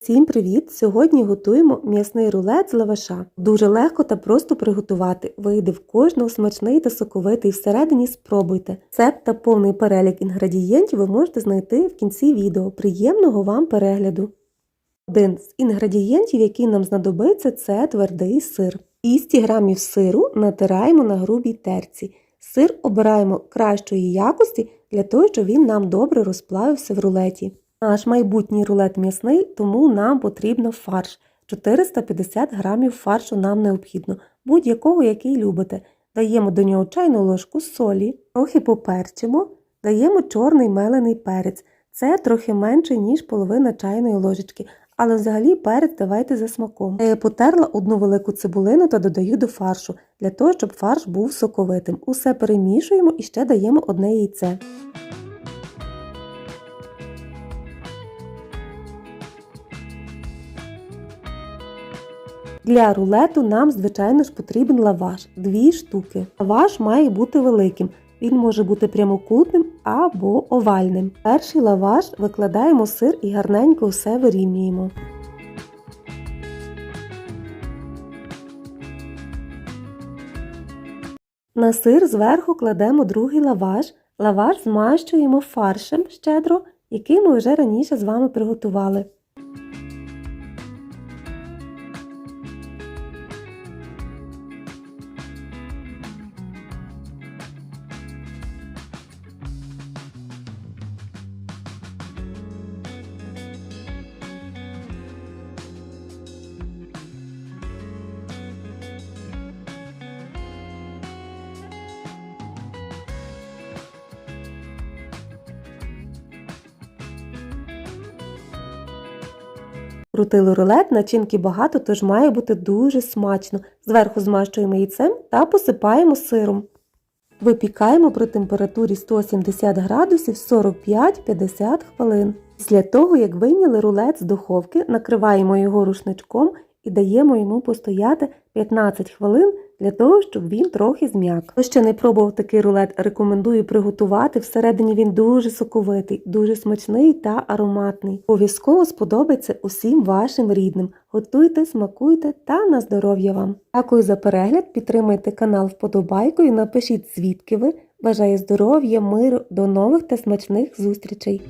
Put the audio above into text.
Всім привіт! Сьогодні готуємо м'ясний рулет з лаваша. Дуже легко та просто приготувати. Вийде в кожного смачний та соковитий. Всередині спробуйте. Рецепт та повний перелік інгредієнтів ви можете знайти в кінці відео. Приємного вам перегляду! Один з інгредієнтів, який нам знадобиться, це твердий сир. 200 г сиру натираємо на грубій терці. Сир обираємо кращої якості для того, щоб він нам добре розплавився в рулеті. Наш майбутній рулет м'ясний, тому нам потрібно фарш. 450 грамів фаршу нам необхідно, будь-якого, який любите. Даємо до нього чайну ложку солі, трохи поперчимо, даємо чорний мелений перець. Це трохи менше, ніж половина чайної ложечки, але взагалі перець давайте за смаком. Я потерла одну велику цибулину та додаю до фаршу, для того, щоб фарш був соковитим. Усе перемішуємо і ще даємо одне яйце. Для рулету нам, звичайно ж, потрібен лаваш дві штуки. Лаваш має бути великим. Він може бути прямокутним або овальним. Перший лаваш викладаємо сир і гарненько все вирівнюємо. На сир зверху кладемо другий лаваш. Лаваш змащуємо фаршем щедро, який ми вже раніше з вами приготували. Крутили рулет, начинки багато, тож має бути дуже смачно. Зверху змащуємо яйцем та посипаємо сиром. Випікаємо при температурі 170 градусів 45-50 хвилин. Після того, як вийняли рулет з духовки, накриваємо його рушничком і даємо йому постояти 15 хвилин для того, щоб він трохи зм'як. Хто ще не пробував такий рулет, рекомендую приготувати. Всередині він дуже соковитий, дуже смачний та ароматний. Обов'язково сподобається усім вашим рідним. Готуйте, смакуйте та на здоров'я вам! Дякую за перегляд, підтримайте канал вподобайкою, напишіть звідки ви. Бажаю здоров'я, миру, до нових та смачних зустрічей!